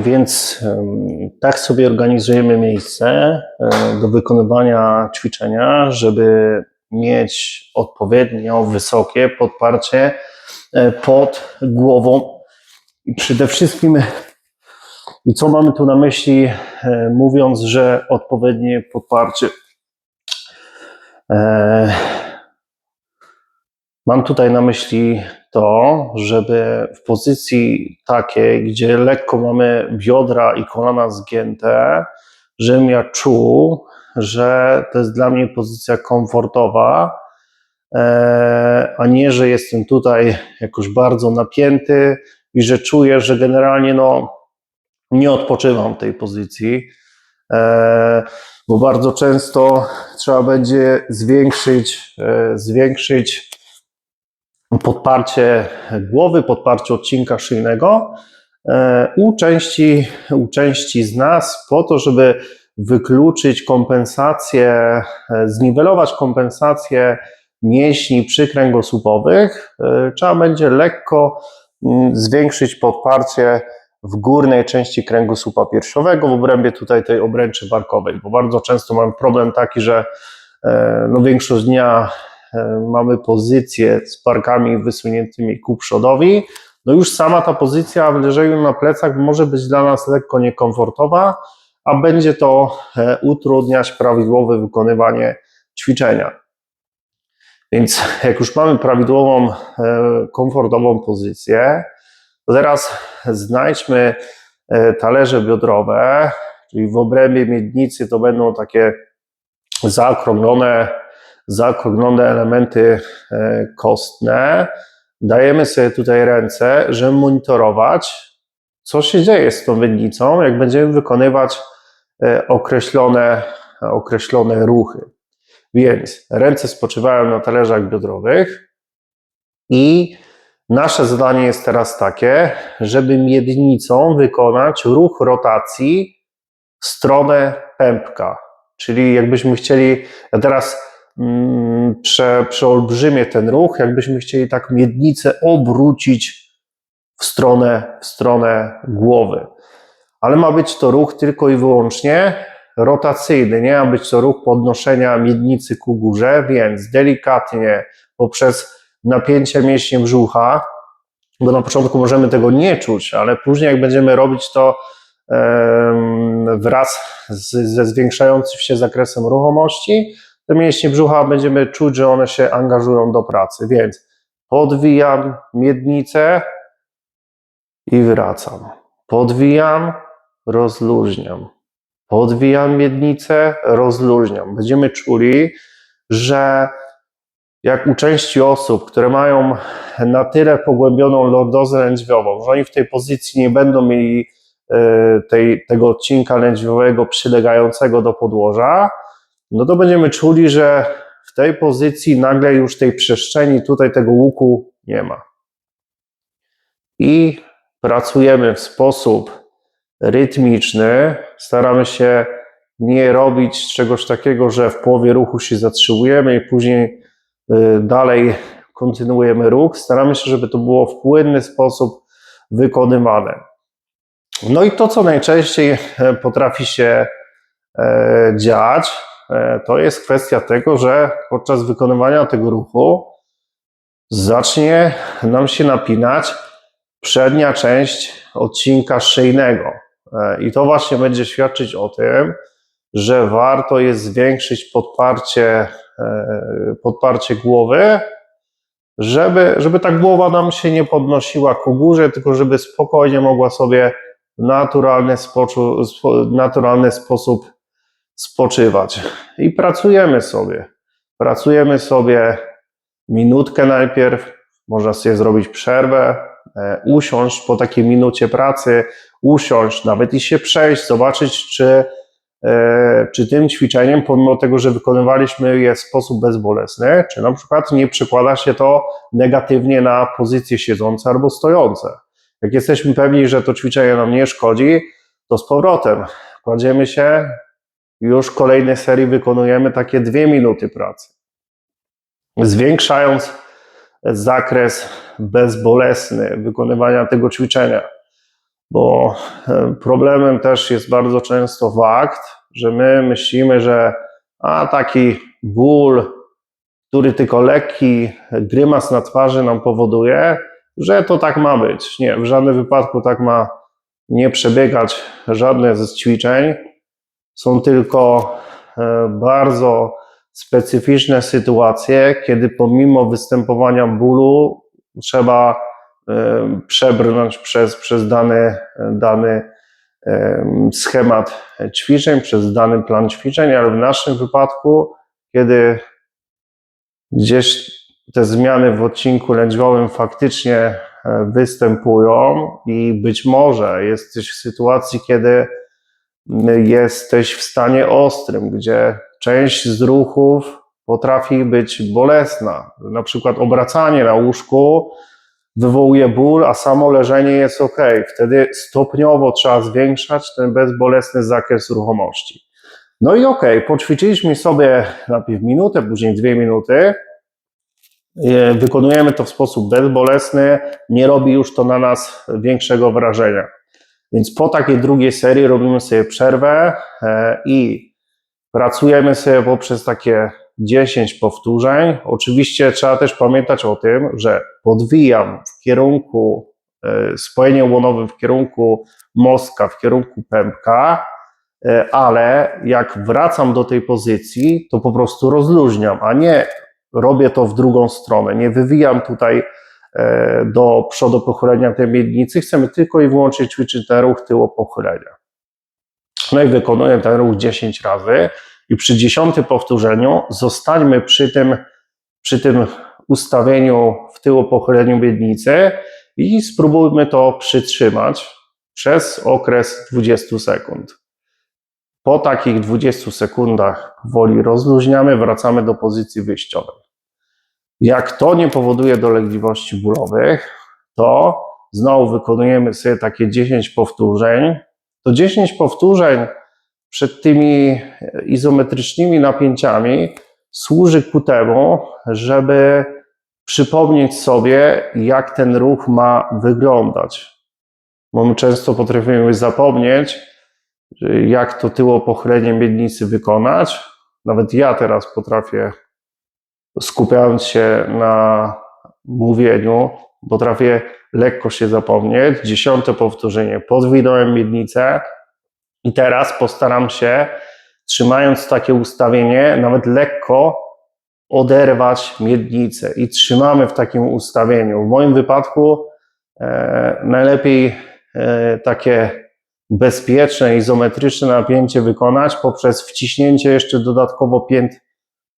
Więc tak sobie organizujemy miejsce e, do wykonywania ćwiczenia, żeby mieć odpowiednio wysokie podparcie e, pod głową. I przede wszystkim, i co mamy tu na myśli, e, mówiąc, że odpowiednie podparcie. Mam tutaj na myśli to, żeby w pozycji takiej, gdzie lekko mamy biodra i kolana zgięte, żebym ja czuł, że to jest dla mnie pozycja komfortowa, e, a nie, że jestem tutaj jakoś bardzo napięty i że czuję, że generalnie no, nie odpoczywam w tej pozycji, e, bo bardzo często trzeba będzie zwiększyć, e, zwiększyć podparcie głowy, podparcie odcinka szyjnego e, u części, u części z nas, po to, żeby wykluczyć kompensację, e, zniwelować kompensację mięśni przykręgosłupowych, e, trzeba będzie lekko mm, zwiększyć podparcie w górnej części kręgosłupa piersiowego w obrębie tutaj tej obręczy barkowej, bo bardzo często mam problem taki, że no większość dnia mamy pozycję z barkami wysuniętymi ku przodowi, no już sama ta pozycja w leżeniu na plecach może być dla nas lekko niekomfortowa, a będzie to e, utrudniać prawidłowe wykonywanie ćwiczenia. Więc jak już mamy prawidłową, e, komfortową pozycję, to teraz znajdźmy e, talerze biodrowe, czyli w obrębie miednicy to będą takie zaokrąglone, zaokrąglone elementy e, kostne. Dajemy sobie tutaj ręce, żeby monitorować, co się dzieje z tą miednicą, jak będziemy wykonywać e, określone, określone ruchy. Więc ręce spoczywają na talerzach biodrowych i nasze zadanie jest teraz takie, żeby miednicą wykonać ruch rotacji w stronę pępka. Czyli jakbyśmy chcieli, ja teraz prze, przeolbrzymię ten ruch, jakbyśmy chcieli tak miednicę obrócić w stronę, w stronę głowy. Ale ma być to ruch tylko i wyłącznie rotacyjny, nie ma być to ruch podnoszenia miednicy ku górze, więc delikatnie poprzez napięcie mięśni brzucha, bo na początku możemy tego nie czuć, ale później jak będziemy robić to wraz z, ze zwiększającym się zakresem ruchomości, te mięśnie brzucha będziemy czuć, że one się angażują do pracy, więc podwijam miednicę i wracam. Podwijam, rozluźniam. Podwijam miednicę, rozluźniam. Będziemy czuli, że jak u części osób, które mają na tyle pogłębioną lordozę lędźwiową, że oni w tej pozycji nie będą mieli e, tej, tego odcinka lędźwiowego przylegającego do podłoża, no to będziemy czuli, że w tej pozycji nagle już tej przestrzeni tutaj tego łuku nie ma. I pracujemy w sposób rytmiczny, staramy się nie robić czegoś takiego, że w połowie ruchu się zatrzymujemy i później y, dalej kontynuujemy ruch. Staramy się, żeby to było w płynny sposób wykonywane. No i to, co najczęściej e, potrafi się e, dziać, to jest kwestia tego, że podczas wykonywania tego ruchu zacznie nam się napinać przednia część odcinka szyjnego. E, I to właśnie będzie świadczyć o tym, że warto jest zwiększyć podparcie, e, podparcie głowy, żeby, żeby ta głowa nam się nie podnosiła ku górze, tylko żeby spokojnie mogła sobie w naturalny, spo, naturalny sposób spoczywać. I pracujemy sobie. Pracujemy sobie minutkę najpierw, można sobie zrobić przerwę, e, usiąść po takiej minucie pracy, usiąść, nawet i się przejść, zobaczyć, czy, e, czy tym ćwiczeniem, pomimo tego, że wykonywaliśmy je w sposób bezbolesny, czy na przykład nie przekłada się to negatywnie na pozycje siedzące albo stojące. Jak jesteśmy pewni, że to ćwiczenie nam nie szkodzi, to z powrotem kładziemy się, już w kolejnej serii wykonujemy takie dwie minuty pracy. Zwiększając zakres bezbolesny wykonywania tego ćwiczenia. bo e, problemem też jest bardzo często fakt, że my myślimy, że a taki ból, który tylko lekki grymas na twarzy nam powoduje, że to tak ma być. Nie, w żadnym wypadku tak ma nie przebiegać żadne ze ćwiczeń. Są tylko e, bardzo specyficzne sytuacje, kiedy pomimo występowania bólu trzeba e, przebrnąć przez, przez dany, dany e, schemat ćwiczeń, przez dany plan ćwiczeń, ale w naszym wypadku, kiedy gdzieś te zmiany w odcinku lędźwiowym faktycznie występują i być może jesteś w sytuacji, kiedy jesteś w stanie ostrym, gdzie część z ruchów potrafi być bolesna. Na przykład obracanie na łóżku wywołuje ból, a samo leżenie jest ok. Wtedy stopniowo trzeba zwiększać ten bezbolesny zakres ruchomości. No i ok, poćwiczyliśmy sobie najpierw minutę, później dwie minuty. E, Wykonujemy to w sposób bezbolesny, nie robi już to na nas większego wrażenia. Więc po takiej drugiej serii robimy sobie przerwę e, i pracujemy sobie poprzez takie 10 powtórzeń. Oczywiście trzeba też pamiętać o tym, że podwijam w kierunku e, spojeniem łonowym w kierunku mostka, w kierunku pępka, e, ale jak wracam do tej pozycji, to po prostu rozluźniam, a nie robię to w drugą stronę. Nie wywijam tutaj do przodu pochylenia tej miednicy. Chcemy tylko i wyłącznie ćwiczyć ten ruch tyłopochylenia. No i wykonuję ten ruch 10 razy i przy dziesiątym powtórzeniu zostańmy przy tym, przy tym ustawieniu w tyłopochyleniu miednicy i spróbujmy to przytrzymać przez okres 20 sekund. Po takich 20 sekundach powoli rozluźniamy, wracamy do pozycji wyjściowej. Jak to nie powoduje dolegliwości bólowych, to znowu wykonujemy sobie takie 10 powtórzeń. To 10 powtórzeń przed tymi izometrycznymi napięciami służy ku temu, żeby przypomnieć sobie, jak ten ruch ma wyglądać. Bo my często potrafimy zapomnieć, jak to tyło pochylenie miednicy wykonać. Nawet ja teraz potrafię, skupiając się na mówieniu, potrafię lekko się zapomnieć. Dziesiąte powtórzenie. Podwinąłem miednicę i teraz postaram się, trzymając takie ustawienie, nawet lekko oderwać miednicę i trzymamy w takim ustawieniu. W moim wypadku e, najlepiej e, takie bezpieczne, izometryczne napięcie wykonać poprzez wciśnięcie jeszcze dodatkowo pięt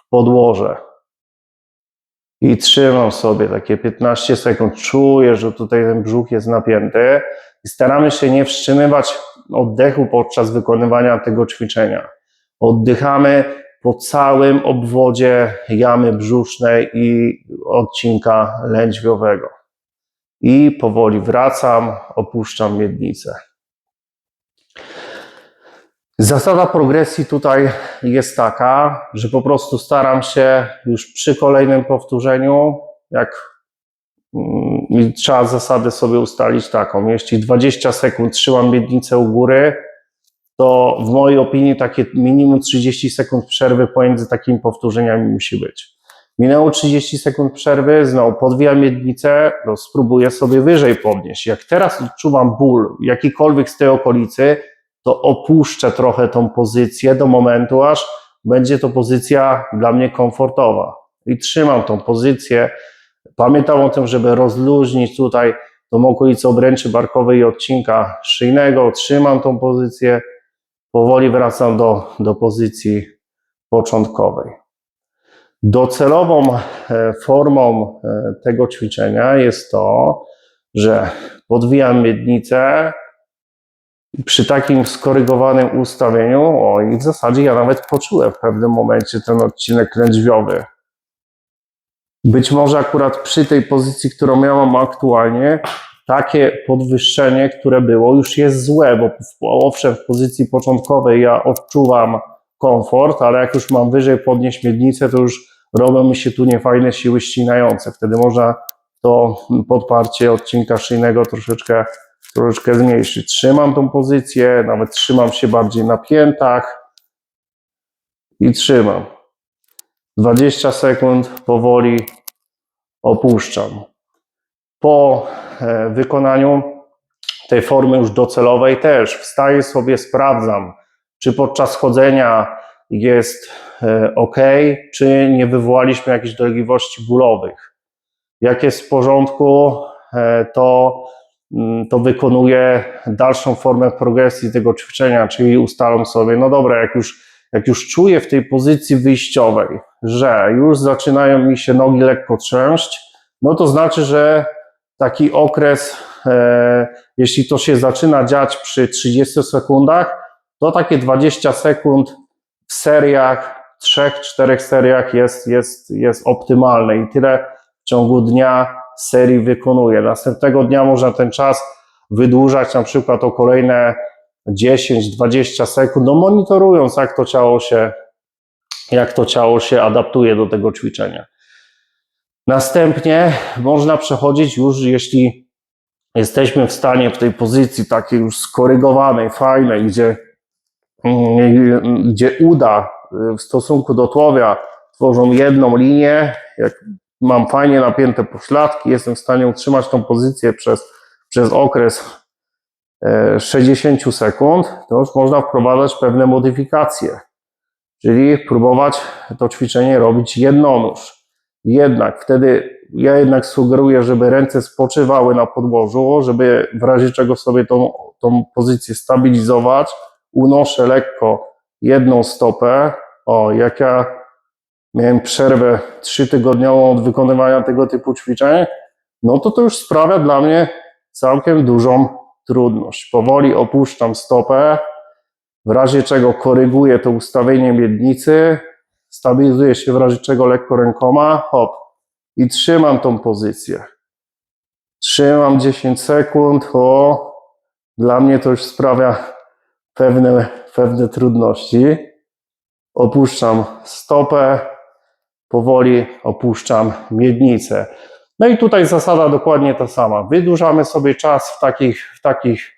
w podłoże. I trzymam sobie takie 15 sekund. Czuję, że tutaj ten brzuch jest napięty i staramy się nie wstrzymywać oddechu podczas wykonywania tego ćwiczenia. Oddychamy po całym obwodzie jamy brzusznej i odcinka lędźwiowego. I powoli wracam, opuszczam miednicę. Zasada progresji tutaj jest taka, że po prostu staram się już przy kolejnym powtórzeniu, jak mm, trzeba zasadę sobie ustalić taką, jeśli 20 sekund trzymam miednicę u góry, to w mojej opinii takie minimum 30 sekund przerwy pomiędzy takimi powtórzeniami musi być. Minęło 30 sekund przerwy, znowu podwijam miednicę, no spróbuję sobie wyżej podnieść. Jak teraz odczuwam ból jakikolwiek z tej okolicy, to opuszczę trochę tą pozycję do momentu, aż będzie to pozycja dla mnie komfortowa. I trzymam tą pozycję. Pamiętam o tym, żeby rozluźnić tutaj tą okolicę obręczy barkowej i odcinka szyjnego. Trzymam tą pozycję. Powoli wracam do, do pozycji początkowej. Docelową e, formą e, tego ćwiczenia jest to, że podwijam miednicę, przy takim skorygowanym ustawieniu, o i w zasadzie ja nawet poczułem w pewnym momencie ten odcinek lędźwiowy. Być może akurat przy tej pozycji, którą miałam aktualnie, takie podwyższenie, które było, już jest złe, bo owszem, w pozycji początkowej ja odczuwam komfort, ale jak już mam wyżej podnieść miednicę, to już robią mi się tu niefajne siły ścinające. Wtedy można to podparcie odcinka szyjnego troszeczkę troszeczkę zmniejszyć. Trzymam tą pozycję, nawet trzymam się bardziej na piętach i trzymam. 20 sekund powoli opuszczam. Po e, wykonaniu tej formy już docelowej też wstaję sobie, sprawdzam, czy podczas chodzenia jest ok, czy nie wywołaliśmy jakichś dolegliwości bólowych. Jak jest w porządku, e, to, to wykonuję dalszą formę progresji tego ćwiczenia, czyli ustalam sobie, no dobra, jak już, jak już czuję w tej pozycji wyjściowej, że już zaczynają mi się nogi lekko trzęść, no to znaczy, że taki okres, e, jeśli to się zaczyna dziać przy 30 sekundach, to takie 20 sekund w seriach, trzech, czterech seriach jest, jest, jest optymalne i tyle w ciągu dnia serii wykonuję. Następnego dnia można ten czas wydłużać na przykład o kolejne 10-20 sekund, no monitorując jak to ciało się, jak to ciało się adaptuje do tego ćwiczenia. Następnie można przechodzić już, jeśli jesteśmy w stanie w tej pozycji takiej już skorygowanej, fajnej, gdzie, gdzie uda w stosunku do tłowia tworzą jedną linię, jak mam fajnie napięte pośladki, jestem w stanie utrzymać tą pozycję przez, przez okres e, 60 sekund, to już można wprowadzać pewne modyfikacje, czyli próbować to ćwiczenie robić jednonóż. Jednak wtedy ja jednak sugeruję, żeby ręce spoczywały na podłożu, żeby w razie czego sobie tą, tą pozycję stabilizować. Unoszę lekko jedną stopę. O, jak ja miałem przerwę trzytygodniową od wykonywania tego typu ćwiczeń, no to to już sprawia dla mnie całkiem dużą trudność. Powoli opuszczam stopę, w razie czego koryguję to ustawienie miednicy, stabilizuję się w razie czego lekko rękoma, hop, i trzymam tą pozycję. Trzymam 10 sekund, o, dla mnie to już sprawia pewne, pewne trudności. Opuszczam stopę, powoli opuszczam miednicę. No i tutaj zasada dokładnie ta sama. Wydłużamy sobie czas w takich, w takich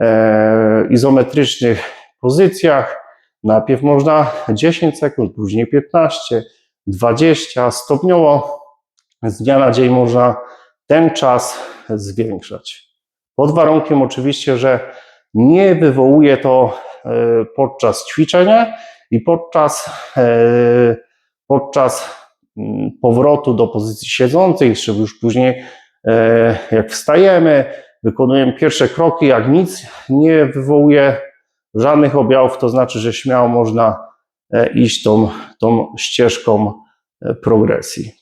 e, izometrycznych pozycjach. Najpierw można 10 sekund, później 15, 20, stopniowo z dnia na dzień można ten czas zwiększać. Pod warunkiem oczywiście, że nie wywołuje to e, podczas ćwiczenia i podczas, e, podczas mm, powrotu do pozycji siedzącej, czy już później e, jak wstajemy, wykonujemy pierwsze kroki, jak nic nie wywołuje żadnych objawów, to znaczy, że śmiało można iść tą, tą ścieżką progresji.